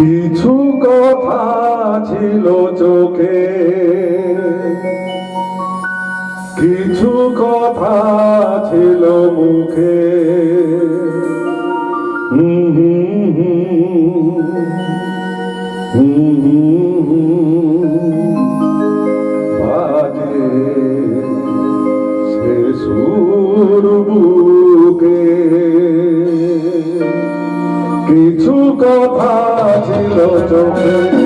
কিছু কথা ছিল কিছু কথা ছিল মুখে। বাজে কিছু কথা ছিল চোখে।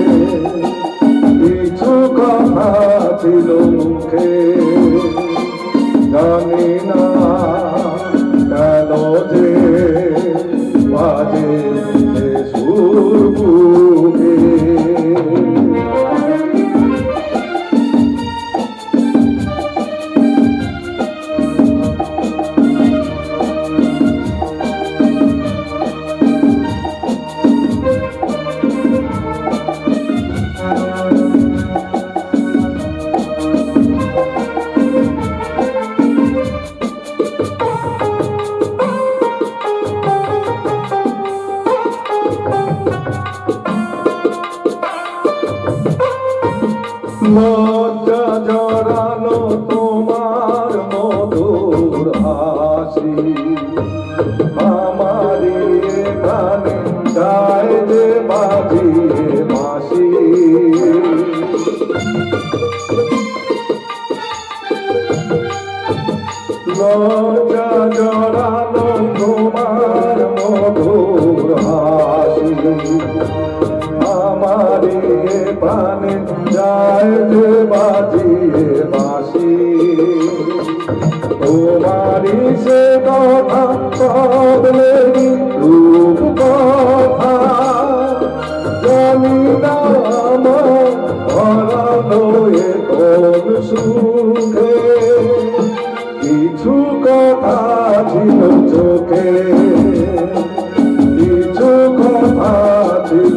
জানি না কেন যে বাজে সুর জড়ানো তোমার মধুর হাসি। আমারি গানে গায়ে যে বাজিয়ে বাসি লজ্জা জড়ানো তোমার মধুর হাসি। আমারে প্রাণে যায় বাজিয়ে বাসি তোমারি সে কথা কবলে রূপ কথা জানি না আমার কোন সুখে। কিছু কথা ছিল চোখে কিছু কথা ছিল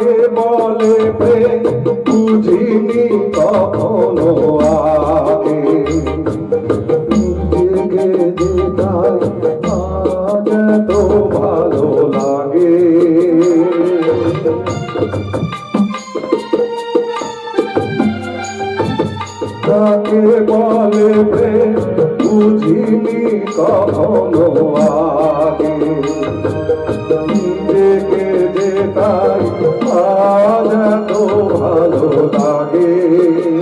তাকে বলে প্রেম, বুঝিনি কখনো আগে। জেগে যেতাই আজ এত ভালো লাগে। তাকে বলে প্রেম, বুঝিনি কখনো আগে। নিজেকে যে তাই আজ এত ভালো লাগে।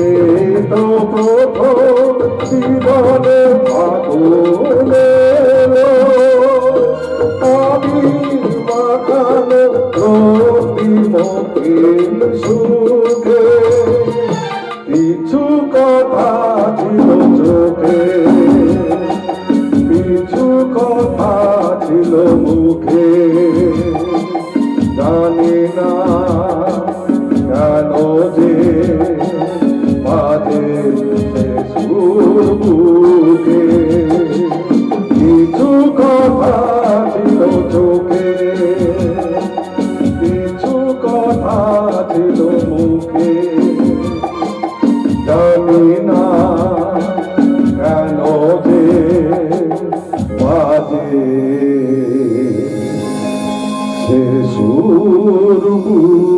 এই তো জীবনে 주름